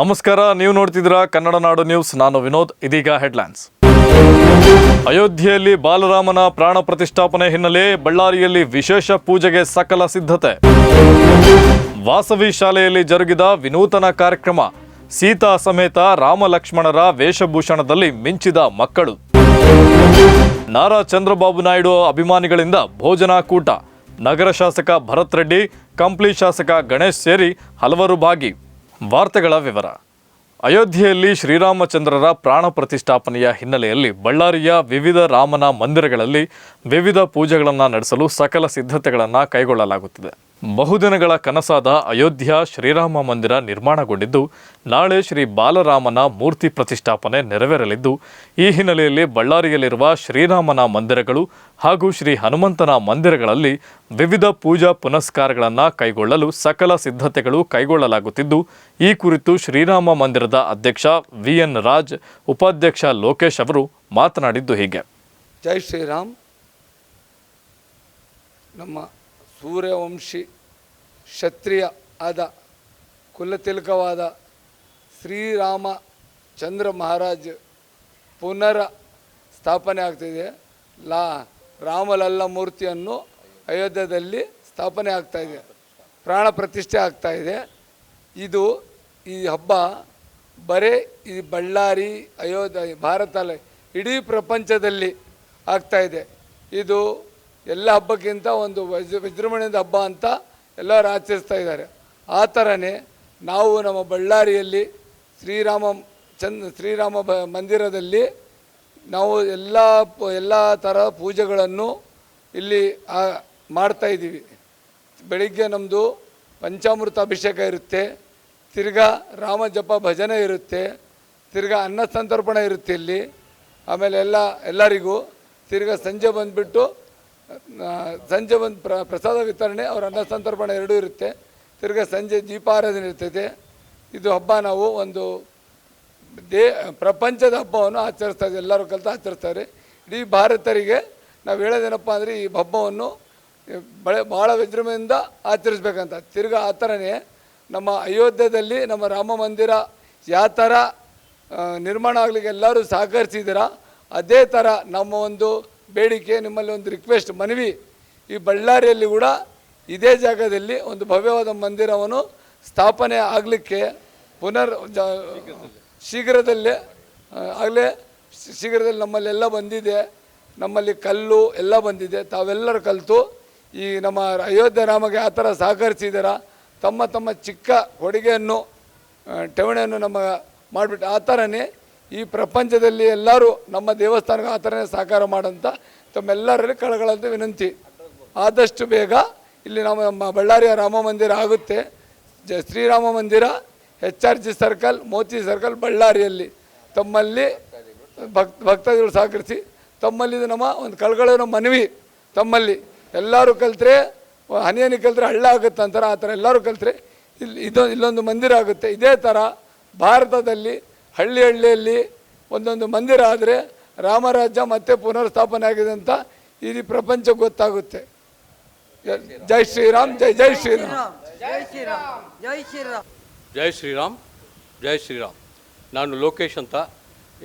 ನಮಸ್ಕಾರ, ನೀವು ನೋಡ್ತಿದ್ದೀರಾ ಕನ್ನಡ ನಾಡು ನ್ಯೂಸ್. ನಾನು ವಿನೋದ್, ಇದೀಗ ಹೆಡ್ಲೈನ್ಸ್. ಅಯೋಧ್ಯೆಯಲ್ಲಿ ಬಾಲರಾಮನ ಪ್ರಾಣ ಪ್ರತಿಷ್ಠಾಪನೆ ಹಿನ್ನೆಲೆ ಬಳ್ಳಾರಿಯಲ್ಲಿ ವಿಶೇಷ ಪೂಜೆಗೆ ಸಕಲ ಸಿದ್ಧತೆ. ವಾಸವಿ ಶಾಲೆಯಲ್ಲಿ ಜರುಗಿದ ವಿನೂತನ ಕಾರ್ಯಕ್ರಮ. ಸೀತಾ ಸಮೇತ ರಾಮ ಲಕ್ಷ್ಮಣರ ವೇಷಭೂಷಣದಲ್ಲಿ ಮಿಂಚಿದ ಮಕ್ಕಳು. ನಾರಾ ಚಂದ್ರಬಾಬು ನಾಯ್ಡು ಅಭಿಮಾನಿಗಳಿಂದ ಭೋಜನಾ ಕೂಟ. ನಗರ ಶಾಸಕ ಭರತ್ ರೆಡ್ಡಿ, ಕಂಪ್ಲಿ ಶಾಸಕ ಗಣೇಶ್ ಸೇರಿ ಹಲವರು ಭಾಗಿ. ವಾರ್ತೆಗಳ ವಿವರ. ಅಯೋಧ್ಯೆಯಲ್ಲಿ ಶ್ರೀರಾಮಚಂದ್ರರ ಪ್ರಾಣ ಪ್ರತಿಷ್ಠಾಪನೆಯ ಹಿನ್ನೆಲೆಯಲ್ಲಿ ಬಳ್ಳಾರಿಯ ವಿವಿಧ ರಾಮನ ಮಂದಿರಗಳಲ್ಲಿ ವಿವಿಧ ಪೂಜೆಗಳನ್ನು ನಡೆಸಲು ಸಕಲ ಸಿದ್ಧತೆಗಳನ್ನು ಕೈಗೊಳ್ಳಲಾಗುತ್ತಿದೆ. ಬಹುದಿನಗಳ ಕನಸಾದ ಅಯೋಧ್ಯ ಶ್ರೀರಾಮ ಮಂದಿರ ನಿರ್ಮಾಣಗೊಂಡಿದ್ದು, ನಾಳೆ ಶ್ರೀ ಬಾಲರಾಮನ ಮೂರ್ತಿ ಪ್ರತಿಷ್ಠಾಪನೆ ನೆರವೇರಲಿದ್ದು, ಈ ಹಿನ್ನೆಲೆಯಲ್ಲಿ ಬಳ್ಳಾರಿಯಲ್ಲಿರುವ ಶ್ರೀರಾಮನ ಮಂದಿರಗಳು ಹಾಗೂ ಶ್ರೀ ಹನುಮಂತನ ಮಂದಿರಗಳಲ್ಲಿ ವಿವಿಧ ಪೂಜಾ ಪುನಸ್ಕಾರಗಳನ್ನು ಕೈಗೊಳ್ಳಲು ಸಕಲ ಸಿದ್ಧತೆಗಳು ಕೈಗೊಳ್ಳಲಾಗುತ್ತಿದ್ದು, ಈ ಕುರಿತು ಶ್ರೀರಾಮ ಮಂದಿರದ ಅಧ್ಯಕ್ಷ ವಿಎನ್ ರಾಜ್, ಉಪಾಧ್ಯಕ್ಷ ಲೋಕೇಶ್ ಅವರು ಮಾತನಾಡಿದ್ದು ಹೀಗೆ. ಜೈ ಶ್ರೀರಾಮ್. ನಮ್ಮ ಸೂರ್ಯವಂಶಿ ಕ್ಷತ್ರಿಯ ಆದ ಕುಲತಿಲಕವಾದ ಶ್ರೀರಾಮ ಚಂದ್ರ ಮಹಾರಾಜ್ ಪುನರ ಸ್ಥಾಪನೆ ಆಗ್ತಿದೆ. ಲಾ ರಾಮಲಲ್ಲ ಮೂರ್ತಿಯನ್ನು ಅಯೋಧ್ಯದಲ್ಲಿ ಸ್ಥಾಪನೆ ಆಗ್ತಾಯಿದೆ ಪ್ರಾಣ ಪ್ರತಿಷ್ಠೆ ಆಗ್ತಾಯಿದೆ ಇದೆ ಈ ಹಬ್ಬ ಬರೇ ಈ ಬಳ್ಳಾರಿ, ಅಯೋಧ್ಯ, ಭಾರತ, ಇಡೀ ಪ್ರಪಂಚದಲ್ಲಿ ಆಗ್ತಾ ಇದೆ. ಇದು ಎಲ್ಲ ಹಬ್ಬಕ್ಕಿಂತ ಒಂದು ವಜ್, ವಿಜೃಂಭಣೆಯಿಂದ ಹಬ್ಬ ಅಂತ ಎಲ್ಲರೂ ಆಚರಿಸ್ತಾ ಇದ್ದಾರೆ. ಆ ಥರನೇ ನಾವು ನಮ್ಮ ಬಳ್ಳಾರಿಯಲ್ಲಿ ಶ್ರೀರಾಮ, ಚಂದ್, ಶ್ರೀರಾಮ ಬ, ಮಂದಿರದಲ್ಲಿ ನಾವು ಎಲ್ಲ ಎಲ್ಲ ಥರ ಪೂಜೆಗಳನ್ನು ಇಲ್ಲಿ ಮಾಡ್ತಾಯಿದ್ದೀವಿ ಬೆಳಿಗ್ಗೆ ನಮ್ಮದು ಪಂಚಾಮೃತ ಅಭಿಷೇಕ ಇರುತ್ತೆ, ತಿರ್ಗಾ ರಾಮ ಜಪ ಭಜನೆ ಇರುತ್ತೆ, ತಿರ್ಗಾ ಅನ್ನ ಸಂತರ್ಪಣೆ ಇರುತ್ತೆ ಇಲ್ಲಿ. ಆಮೇಲೆ ಎಲ್ಲ, ಎಲ್ಲರಿಗೂ ತಿರ್ಗಾ ಸಂಜೆ ಬಂದುಬಿಟ್ಟು ಸಂಜೆ ಒಂದು ಪ್ರ, ಪ್ರಸಾದ ವಿತರಣೆ, ಅವರ ಅನ್ನ ಸಂತರ್ಪಣೆ ಎರಡೂ ಇರುತ್ತೆ. ತಿರ್ಗಿ ಸಂಜೆ ದೀಪಾರಾಧನೆ ಇರ್ತೈತೆ. ಇದು ಹಬ್ಬ ನಾವು ಒಂದು ದೇ, ಪ್ರಪಂಚದ ಹಬ್ಬವನ್ನು ಆಚರಿಸ್ತಾ ಇದ್ದೀವಿ. ಎಲ್ಲರೂ ಕಲಿತು ಆಚರಿಸ್ತಾರೆ. ಇಡೀ ಭಾರತರಿಗೆ ನಾವು ಹೇಳೋದೇನಪ್ಪ ಅಂದರೆ ಈ ಹಬ್ಬವನ್ನು ಬಳೆ ಭಾಳ ವಿಜೃಂಭಣೆಯಿಂದ ಆಚರಿಸ್ಬೇಕಂತ. ತಿರ್ಗಿ ಆ ಥರನೇ ನಮ್ಮ ಅಯೋಧ್ಯದಲ್ಲಿ ನಮ್ಮ ರಾಮ ಮಂದಿರ ಯಾವ ಥರ ನಿರ್ಮಾಣ ಆಗಲಿಕ್ಕೆ ಎಲ್ಲರೂ ಸಹಕರಿಸಿದ್ದೀರ, ಅದೇ ಥರ ನಮ್ಮ ಒಂದು ಬೇಡಿಕೆ, ನಿಮ್ಮಲ್ಲಿ ಒಂದು ರಿಕ್ವೆಸ್ಟ್ ಮನವಿ ಈ ಬಳ್ಳಾರಿಯಲ್ಲಿ ಕೂಡ ಇದೇ ಜಾಗದಲ್ಲಿ ಒಂದು ಭವ್ಯವಾದ ಮಂದಿರವನ್ನು ಸ್ಥಾಪನೆ ಆಗಲಿಕ್ಕೆ ಪುನರ್ ಶೀಘ್ರದಲ್ಲೇ ಆಗಲೇ ಶೀಘ್ರದಲ್ಲಿ ನಮ್ಮಲ್ಲೆಲ್ಲ ಬಂದಿದೆ. ನಮ್ಮಲ್ಲಿ ಕಲ್ಲು ಎಲ್ಲ ಬಂದಿದೆ. ತಾವೆಲ್ಲರೂ ಕಲಿತು ಈ ನಮ್ಮ ಅಯೋಧ್ಯೆ ರಾಮಗೆ ಆ ಥರ ಸಹಕರಿಸಿದಾರ ತಮ್ಮ ತಮ್ಮ ಚಿಕ್ಕ ಕೊಡುಗೆಯನ್ನು ಠೇವಣಿಯನ್ನು ನಮ್ಮ ಮಾಡಿಬಿಟ್ಟು ಆ ಥರನೇ ಈ ಪ್ರಪಂಚದಲ್ಲಿ ಎಲ್ಲರೂ ನಮ್ಮ ದೇವಸ್ಥಾನಕ್ಕೆ ಆ ಥರನೇ ಸಹಕಾರ ಮಾಡೋಂಥ ತಮ್ಮೆಲ್ಲರಲ್ಲಿ ಕಳಗಳಂತ ವಿನಂತಿ. ಆದಷ್ಟು ಬೇಗ ಇಲ್ಲಿ ನಮ್ಮ ನಮ್ಮ ಬಳ್ಳಾರಿಯ ರಾಮ ಮಂದಿರ ಆಗುತ್ತೆ. ಜ ಶ್ರೀರಾಮ ಮಂದಿರ, H R G circle, Moti circle ಬಳ್ಳಾರಿಯಲ್ಲಿ. ತಮ್ಮಲ್ಲಿ ಭಕ್ತ ಭಕ್ತಾದಿಗಳು ಸಹಕರಿಸಿ ತಮ್ಮಲ್ಲಿ ಇದು ನಮ್ಮ ಒಂದು ಕಳಗಳನ್ನು ಮನವಿ. ತಮ್ಮಲ್ಲಿ ಎಲ್ಲರೂ ಕಲ್ತ್ರೆ ಹನಿ ಕಲ್ತ್ರೆ ಹಳ್ಳ ಆಗುತ್ತೆ ಅಂತಾರೆ, ಆ ಥರ ಎಲ್ಲರೂ ಕಲ್ತ್ರೆ ಇಲ್ಲಿ ಇದೊಂದು ಇಲ್ಲೊಂದು ಮಂದಿರ ಆಗುತ್ತೆ. ಇದೇ ಥರ ಭಾರತದಲ್ಲಿ ಹಳ್ಳಿ ಹಳ್ಳಿಯಲ್ಲಿ ಒಂದೊಂದು ಮಂದಿರ ಆದರೆ ರಾಮರಾಜ್ಯ ಮತ್ತೆ ಪುನರ್ಸ್ಥಾಪನೆ ಆಗಿದೆ ಅಂತ ಇಡೀ ಪ್ರಪಂಚ ಗೊತ್ತಾಗುತ್ತೆ. ಜೈ ಶ್ರೀರಾಮ್ ಜೈ ಜೈ ಶ್ರೀರಾಮ್. ಜೈ ಶ್ರೀರಾಮ್ ಜೈ ಶ್ರೀರಾಮ್. ಜೈ ಶ್ರೀರಾಮ್ ಜೈ ಶ್ರೀರಾಮ್. ನಾನು ಲೋಕೇಶ್ ಅಂತ.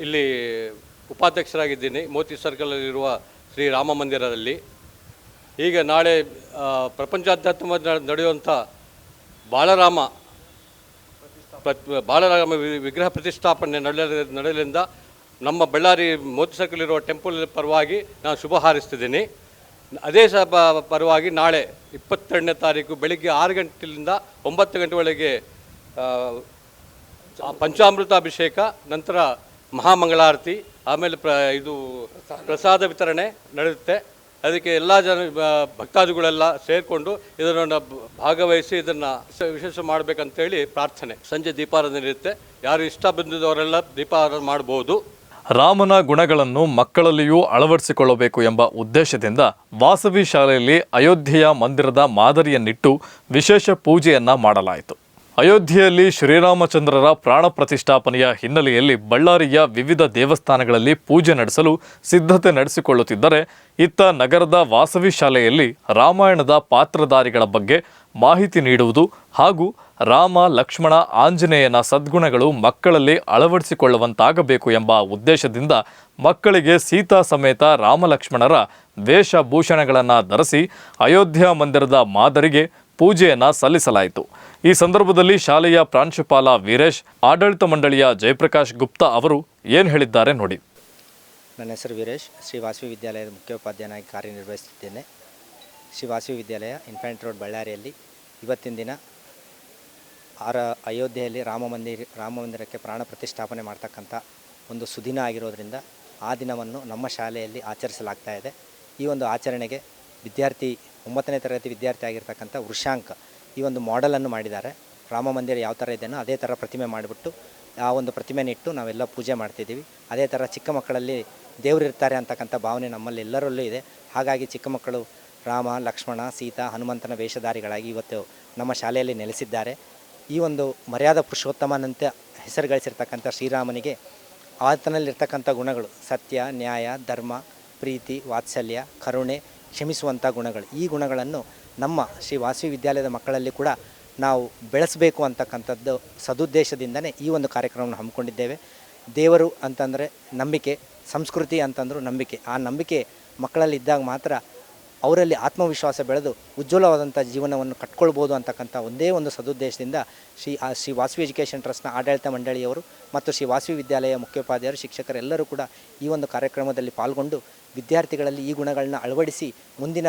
ಇಲ್ಲಿ ಉಪಾಧ್ಯಕ್ಷರಾಗಿದ್ದೀನಿ. ಮೋತಿ ಸರ್ಕಲಲ್ಲಿರುವ ಶ್ರೀ ರಾಮ ಮಂದಿರದಲ್ಲಿ. ಈಗ ನಾಳೆ ಪ್ರಪಂಚಾದ್ಯಂತ ನಡೆಯುವಂಥ ಬಾಲರಾಮ ಪ್ರತ್ ಬಾಲರಾಮ ವಿಗ್ರಹ ಪ್ರತಿಷ್ಠಾಪನೆ ನಡೆಯ ನಡೆಯಲಿಂದ ನಮ್ಮ ಬಳ್ಳಾರಿ ಮೋದಿ ಸರ್ಕಲ್ ಇರುವ ಟೆಂಪಲ್ ಪರವಾಗಿ ನಾನು ಶುಭ ಹಾರಿಸ್ತಿದ್ದೀನಿ. ಅದೇ ಸ ಪರವಾಗಿ ನಾಳೆ ಇಪ್ಪತ್ತೆರಡನೇ ತಾರೀಕು ಬೆಳಿಗ್ಗೆ ಆರು ಗಂಟೆಯಿಂದ ಒಂಬತ್ತು ಗಂಟೆ ಆ ಪಂಚಾಮೃತ ಅಭಿಷೇಕ, ನಂತರ ಮಹಾಮಂಗಳಾರತಿ, ಆಮೇಲೆ ಪ್ರ, ಇದು ಪ್ರಸಾದ ವಿತರಣೆ ನಡೆಯುತ್ತೆ. ಅದಕ್ಕೆ ಎಲ್ಲ ಜನ ಭಕ್ತಾದಿಗಳೆಲ್ಲ ಸೇರಿಕೊಂಡು ಇದನ್ನು ಭಾಗವಹಿಸಿ ಇದನ್ನು ವಿಶೇಷ ಮಾಡಬೇಕಂತೇಳಿ ಪ್ರಾರ್ಥನೆ. ಸಂಜೆ ದೀಪಾರಾಧನೆ ಇರುತ್ತೆ ಯಾರು ಇಷ್ಟ ಬಂದಿದ್ದವರೆಲ್ಲ ದೀಪಾರಾಧನೆ ಮಾಡ್ಬೋದು. ರಾಮನ ಗುಣಗಳನ್ನು ಮಕ್ಕಳಲ್ಲಿಯೂ ಅಳವಡಿಸಿಕೊಳ್ಳಬೇಕು ಎಂಬ ಉದ್ದೇಶದಿಂದ ವಾಸವಿ ಶಾಲೆಯಲ್ಲಿ ಅಯೋಧ್ಯೆಯ ಮಂದಿರದ ಮಾದರಿಯನ್ನಿಟ್ಟು ವಿಶೇಷ ಪೂಜೆಯನ್ನ ಮಾಡಲಾಯಿತು. ಅಯೋಧ್ಯೆಯಲ್ಲಿ ಶ್ರೀರಾಮಚಂದ್ರರ ಪ್ರಾಣ ಪ್ರತಿಷ್ಠಾಪನೆಯ ಹಿನ್ನೆಲೆಯಲ್ಲಿ ಬಳ್ಳಾರಿಯ ವಿವಿಧ ದೇವಸ್ಥಾನಗಳಲ್ಲಿ ಪೂಜೆ ನಡೆಸಲು ಸಿದ್ಧತೆ ನಡೆಸಿಕೊಳ್ಳುತ್ತಿದ್ದರೆ, ಇತ್ತ ನಗರದ ವಾಸವಿ ಶಾಲೆಯಲ್ಲಿ ರಾಮಾಯಣದ ಪಾತ್ರಧಾರಿಗಳ ಬಗ್ಗೆ ಮಾಹಿತಿ ನೀಡುವುದು ಹಾಗೂ ರಾಮ, ಲಕ್ಷ್ಮಣ, ಆಂಜನೇಯನ ಸದ್ಗುಣಗಳು ಮಕ್ಕಳಲ್ಲಿ ಅಳವಡಿಸಿಕೊಳ್ಳುವಂತಾಗಬೇಕು ಎಂಬ ಉದ್ದೇಶದಿಂದ ಮಕ್ಕಳಿಗೆ ಸೀತಾ ಸಮೇತ ರಾಮಲಕ್ಷ್ಮಣರ ವೇಷಭೂಷಣಗಳನ್ನು ಧರಿಸಿ ಅಯೋಧ್ಯ ಮಂದಿರದ ಮಾದರಿಗೆ ಪೂಜೆಯನ್ನ ಸಲ್ಲಿಸಲಾಯಿತು. ಈ ಸಂದರ್ಭದಲ್ಲಿ ಶಾಲೆಯ ಪ್ರಾಂಶುಪಾಲ ವೀರೇಶ್, ಆಡಳಿತ ಮಂಡಳಿಯ ಜಯಪ್ರಕಾಶ್ ಗುಪ್ತಾ ಅವರು ಏನು ಹೇಳಿದ್ದಾರೆ ನೋಡಿ. ನನ್ನ ಹೆಸರು ವೀರೇಶ್ ಶ್ರೀ ವಾಸವಿ ವಿದ್ಯಾಲಯದ ಮುಖ್ಯೋಪಾಧ್ಯಾಯನಾಗಿ ಕಾರ್ಯನಿರ್ವಹಿಸುತ್ತಿದ್ದೇನೆ. ಶ್ರೀ ವಿದ್ಯಾಲಯ ಇನ್ಫ್ಯಾಂಟ್ ರೋಡ್ ಬಳ್ಳಾರಿಯಲ್ಲಿ ಇವತ್ತಿನ ದಿನ ಆರ, ಅಯೋಧ್ಯೆಯಲ್ಲಿ ರಾಮ ಮಂದಿರ, ರಾಮ ಮಂದಿರಕ್ಕೆ ಪ್ರಾಣ ಪ್ರತಿಷ್ಠಾಪನೆ ಮಾಡ್ತಕ್ಕಂಥ ಒಂದು ಸುದಿನ ಆಗಿರೋದರಿಂದ ಆ ದಿನವನ್ನು ನಮ್ಮ ಶಾಲೆಯಲ್ಲಿ ಆಚರಿಸಲಾಗ್ತಾ ಇದೆ. ಈ ಒಂದು ಆಚರಣೆಗೆ ವಿದ್ಯಾರ್ಥಿ ಒಂಬತ್ತನೇ ತರಗತಿ ವಿದ್ಯಾರ್ಥಿ ಆಗಿರ್ತಕ್ಕಂಥ ವೃಷಾಂಕ ಈ ಒಂದು ಮಾಡೆಲನ್ನು ಮಾಡಿದ್ದಾರೆ. ರಾಮ ಮಂದಿರ ಯಾವ ಥರ ಇದೆಯೋ ಅದೇ ಥರ ಪ್ರತಿಮೆ ಮಾಡಿಬಿಟ್ಟು ಆ ಒಂದು ಪ್ರತಿಮೆನಿಟ್ಟು ನಾವೆಲ್ಲ ಪೂಜೆ ಮಾಡ್ತಿದ್ದೀವಿ. ಅದೇ ಥರ ಚಿಕ್ಕ ಮಕ್ಕಳಲ್ಲಿ ದೇವರು ಇರ್ತಾರೆ ಅಂತಕ್ಕಂಥ ಭಾವನೆ ನಮ್ಮಲ್ಲಿ ಎಲ್ಲರಲ್ಲೂ ಇದೆ. ಹಾಗಾಗಿ ಚಿಕ್ಕ ಮಕ್ಕಳು ರಾಮ, ಲಕ್ಷ್ಮಣ, ಸೀತಾ, ಹನುಮಂತನ ವೇಷಧಾರಿಗಳಾಗಿ ಇವತ್ತು ನಮ್ಮ ಶಾಲೆಯಲ್ಲಿ ನೆಲೆಸಿದ್ದಾರೆ. ಈ ಒಂದು ಮರ್ಯಾದ ಪುರುಷೋತ್ತಮನಂತೆ ಹೆಸರು ಗಳಿಸಿರ್ತಕ್ಕಂಥ ಶ್ರೀರಾಮನಿಗೆ ಆತನಲ್ಲಿರ್ತಕ್ಕಂಥ ಗುಣಗಳು ಸತ್ಯ, ನ್ಯಾಯ, ಧರ್ಮ, ಪ್ರೀತಿ, ವಾತ್ಸಲ್ಯ, ಕರುಣೆ ಕ್ಷಮಿಸುವಂಥ ಗುಣಗಳು. ಈ ಗುಣಗಳನ್ನು ನಮ್ಮ ಶ್ರೀ ವಾಸವಿ ವಿದ್ಯಾಲಯದ ಮಕ್ಕಳಲ್ಲಿ ಕೂಡ ನಾವು ಬೆಳೆಸಬೇಕು ಅಂತಕ್ಕಂಥದ್ದು ಸದುದ್ದೇಶದಿಂದನೇ ಈ ಒಂದು ಕಾರ್ಯಕ್ರಮವನ್ನು ಹಮ್ಮಿಕೊಂಡಿದ್ದೇವೆ. ದೇವರು ಅಂತಂದರೆ ನಂಬಿಕೆ, ಸಂಸ್ಕೃತಿ ಅಂತಂದರೂ ನಂಬಿಕೆ. ಆ ನಂಬಿಕೆ ಮಕ್ಕಳಲ್ಲಿದ್ದಾಗ ಮಾತ್ರ ಅವರಲ್ಲಿ ಆತ್ಮವಿಶ್ವಾಸ ಬೆಳೆದು ಉಜ್ವಲವಾದಂಥ ಜೀವನವನ್ನು ಕಟ್ಕೊಳ್ಬೋದು ಅಂತಕ್ಕಂಥ ಒಂದೇ ಒಂದು ಸದುದ್ದೇಶದಿಂದ ಶ್ರೀ ಶ್ರೀ ವಾಸವಿ ಎಜುಕೇಷನ್ ಟ್ರಸ್ಟ್ನ ಆಡಳಿತ ಮಂಡಳಿಯವರು ಮತ್ತು ಶ್ರೀ ವಾಸವಿ ವಿದ್ಯಾಲಯ ಮುಖ್ಯೋಪಾಧ್ಯಾಯರು, ಶಿಕ್ಷಕರೆಲ್ಲರೂ ಕೂಡ ಈ ಒಂದು ಕಾರ್ಯಕ್ರಮದಲ್ಲಿ ಪಾಲ್ಗೊಂಡು ವಿದ್ಯಾರ್ಥಿಗಳಲ್ಲಿ ಈ ಗುಣಗಳನ್ನ ಅಳವಡಿಸಿ ಮುಂದಿನ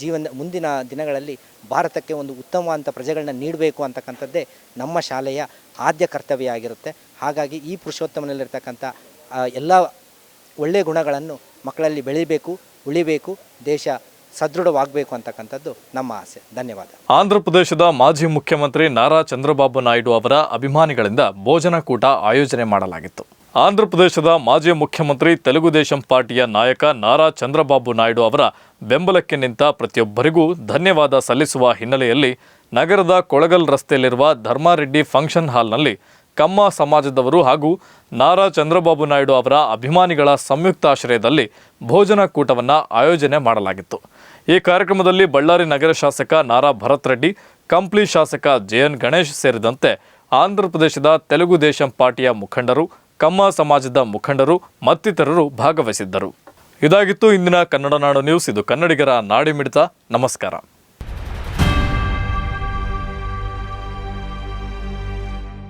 ಜೀವನ, ಮುಂದಿನ ದಿನಗಳಲ್ಲಿ ಭಾರತಕ್ಕೆ ಒಂದು ಉತ್ತಮವಾದಂಥ ಪ್ರಜೆಗಳನ್ನ ನೀಡಬೇಕು ಅಂತಕ್ಕಂಥದ್ದೇ ನಮ್ಮ ಶಾಲೆಯ ಆದ್ಯ ಕರ್ತವ್ಯ ಆಗಿರುತ್ತೆ ಹಾಗಾಗಿ ಈ ಪುರುಷೋತ್ತಮನಲ್ಲಿರ್ತಕ್ಕಂಥ ಎಲ್ಲ ಒಳ್ಳೆಯ ಗುಣಗಳನ್ನು ಮಕ್ಕಳಲ್ಲಿ ಬೆಳೀಬೇಕು, ಉಳಿಬೇಕು, ದೇಶ ಸದೃಢವಾಗಬೇಕು ಅಂತಕ್ಕಂಥದ್ದು ನಮ್ಮ ಆಸೆ. ಧನ್ಯವಾದ. ಆಂಧ್ರ ಪ್ರದೇಶದ ಮಾಜಿ ಮುಖ್ಯಮಂತ್ರಿ ನಾರಾ ಚಂದ್ರಬಾಬು ನಾಯ್ಡು ಅವರ ಅಭಿಮಾನಿಗಳಿಂದ ಭೋಜನಕೂಟ ಆಯೋಜನೆ ಮಾಡಲಾಗಿತ್ತು. ಆಂಧ್ರ ಪ್ರದೇಶದ ಮಾಜಿ ಮುಖ್ಯಮಂತ್ರಿ ತೆಲುಗುದೇಶಂ ಪಾರ್ಟಿಯ ನಾಯಕ ನಾರಾ ಚಂದ್ರಬಾಬು ನಾಯ್ಡು ಅವರ ಬೆಂಬಲಕ್ಕೆ ನಿಂತ ಪ್ರತಿಯೊಬ್ಬರಿಗೂ ಧನ್ಯವಾದ ಸಲ್ಲಿಸುವ ಹಿನ್ನೆಲೆಯಲ್ಲಿ ನಗರದ ಕೊಳಗಲ್ ರಸ್ತೆಯಲ್ಲಿರುವ ಧರ್ಮಾರೆಡ್ಡಿ ಫಂಕ್ಷನ್ ಹಾಲ್ನಲ್ಲಿ ಕಮ್ಮ ಸಮಾಜದವರು ಹಾಗೂ ನಾರಾ ಚಂದ್ರಬಾಬು ನಾಯ್ಡು ಅವರ ಅಭಿಮಾನಿಗಳ ಸಂಯುಕ್ತಾಶ್ರಯದಲ್ಲಿ ಭೋಜನ ಕೂಟವನ್ನು ಆಯೋಜನೆ ಮಾಡಲಾಗಿತ್ತು. ಈ ಕಾರ್ಯಕ್ರಮದಲ್ಲಿ ಬಳ್ಳಾರಿ ನಗರ ಶಾಸಕ ನಾರಾ ಭರತ್ ರೆಡ್ಡಿ, ಕಂಪ್ಲಿ ಶಾಸಕ ಜೆಎನ್ ಗಣೇಶ್ ಸೇರಿದಂತೆ ಆಂಧ್ರಪ್ರದೇಶದ ತೆಲುಗು ದೇಶಂ ಪಾರ್ಟಿಯ ಮುಖಂಡರು, ಕಮ್ಮ ಸಮಾಜದ ಮುಖಂಡರು ಮತ್ತಿತರರು ಭಾಗವಹಿಸಿದ್ದರು. ಇದಾಗಿತ್ತು ಇಂದಿನ ಕನ್ನಡ ನಾಡು ನ್ಯೂಸ್. ಇದು ಕನ್ನಡಿಗರ ನಾಡಿ ಮಿಡಿತ ನಮಸ್ಕಾರ.